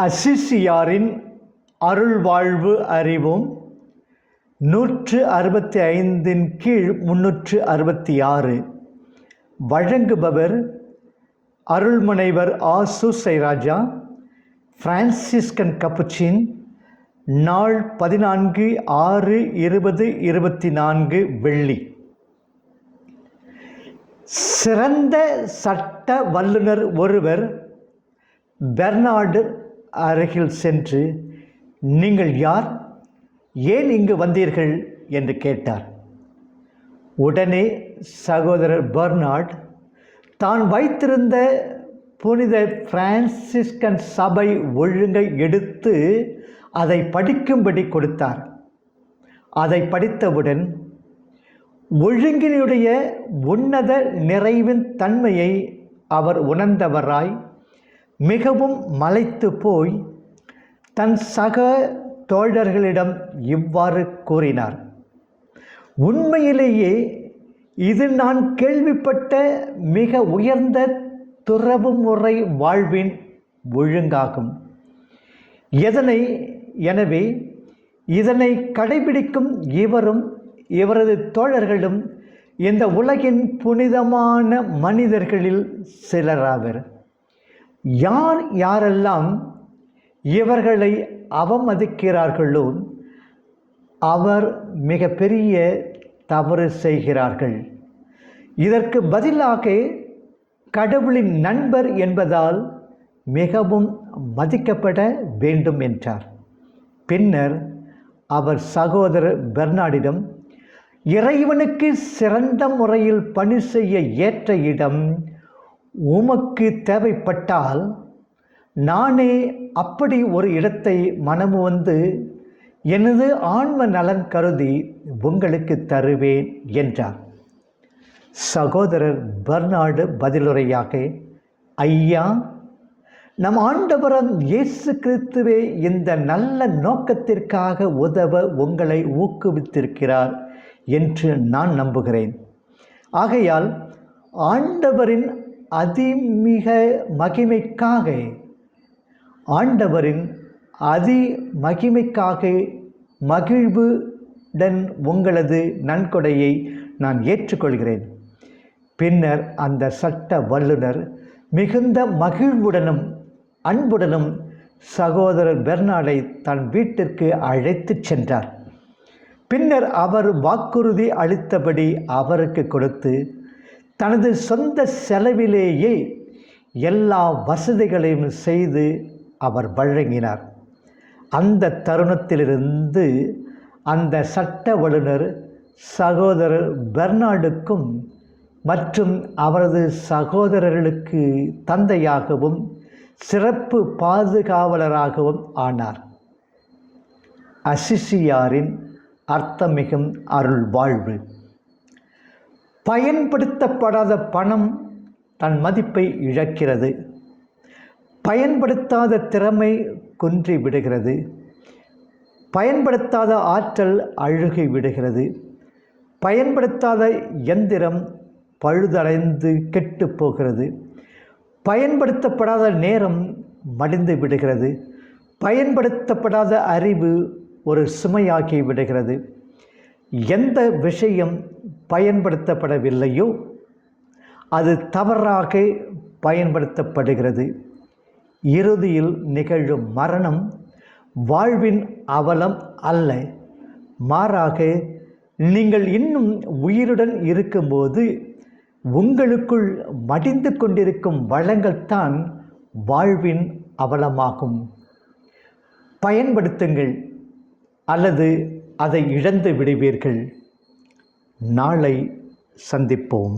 அசிசியாரின் அருள்வாழ்வு அறிவும் நூற்று அறுபத்தி ஐந்தின் கீழ் முன்னூற்று அறுபத்தி ஆறு. வழங்குபவர் அருள்முனைவர் ஆசு சைராஜா பிரான்சிஸ்கன் கப்புச்சின் நாள் பதினான்கு ஆறு இருபது இருபத்தி நான்கு வெள்ளி. சிறந்த சட்ட வல்லுநர் ஒருவர் பெர்னார்டு அருகில் சென்று நீங்கள் யார்? ஏன் இங்கு வந்தீர்கள்? என்று கேட்டார். உடனே சகோதரர் பெர்னார்ட் தான் வைத்திருந்த புனித பிரான்சிஸ்கன் சபை ஒழுங்கை எடுத்து அதை படிக்கும்படி கொடுத்தார். அதை படித்தவுடன் ஒழுங்கினுடைய உன்னத நிறைவின் தன்மையை அவர் உணர்ந்தவராய் மிகவும் மலைத்து போய் தன் சக தோழர்களிடம் இவ்வாறு கூறினார். உண்மையிலேயே இது நான் கேள்விப்பட்ட மிக உயர்ந்த துறவு முறை வாழ்வின் ஒழுங்காகும். எதனை எனவே இதனை கடைபிடிக்கும் இவரும் இவரது தோழர்களும் இந்த உலகின் புனிதமான மனிதர்களில் சிலராவர். யார் யாரெல்லாம் இவர்களை அவமதிக்கிறார்களோ அவர் மிகப்பெரிய தவறு செய்கிறார்கள். இதற்கு பதிலாக கடவுளின் நண்பர் என்பதால் மிகவும் மதிக்கப்பட வேண்டும் என்றார். பின்னர் அவர் சகோதரர் பெர்னாடிடம் இறைவனுக்கு சிறந்த முறையில் பணி செய்ய ஏற்ற இடம் உமக்கு தேவைப்பட்டால் நானே அப்படி ஒரு இடத்தை மனமு வந்து எனது ஆன்ம நலன் கருதி உங்களுக்கு தருவேன் என்றார். சகோதரர் பர்னாடு பதிலுரையாக ஐயா நம் ஆண்டவரம் இயேசு கிறிஸ்துவே இந்த நல்ல நோக்கத்திற்காக உதவ உங்களை ஊக்குவித்திருக்கிறார் என்று நான் நம்புகிறேன். ஆகையால் ஆண்டவரின் அதிமிக மகிமைக்காக ஆண்டவரின் அதி மகிமைக்காக மகிழ்வுடன் உங்களது நன்கொடையை நான் ஏற்றுக்கொள்கிறேன். பின்னர் அந்த சட்ட வல்லுனர் மிகுந்த மகிழ்வுடனும் அன்புடனும் சகோதரர் பெர்னாடை தன் வீட்டிற்கு அழைத்துச் சென்றார். பின்னர் அவர் வாக்குறுதி அளித்தபடி அவருக்கு கொடுத்து தனது சொந்த செலவிலேயே எல்லா வசதிகளையும் செய்து அவர் வழங்கினார். அந்த தருணத்திலிருந்து அந்த சட்ட வல்லுனர் சகோதரர் பெர்னாடுக்கும் மற்றும் அவரது சகோதரர்களுக்கு தந்தையாகவும் சிறப்பு பாதுகாவலராகவும் ஆனார். அசிசியாரின் அர்த்தமிகும் அருள் வாழ்வு பயன்படுத்தப்படாத பணம் தன் மதிப்பை இழக்கிறது. பயன்படுத்தாத திறமை குன்றி விடுகிறது. பயன்படுத்தாத ஆற்றல் அழுகி விடுகிறது. பயன்படுத்தாத எந்திரம் பழுதடைந்து கெட்டு போகிறது. பயன்படுத்தப்படாத நேரம் மடிந்து விடுகிறது. பயன்படுத்தப்படாத அறிவு ஒரு சுமையாகி விடுகிறது. எந்த விஷயம் பயன்படுத்தப்படவில்லையோ? அது தவறாக பயன்படுத்தப்படுகிறது. இறுதியில் நிகழும் மரணம் வாழ்வின் அவலம் அல்ல. மாறாக நீங்கள் இன்னும் உயிருடன் இருக்கும்போது உங்களுக்குள் மடிந்து கொண்டிருக்கும் வளங்கள்தான் வாழ்வின் அவலமாகும். பயன்படுத்துங்கள் அல்லது அதை இழந்து விடுவீர்கள். நாளை சந்திப்போம்.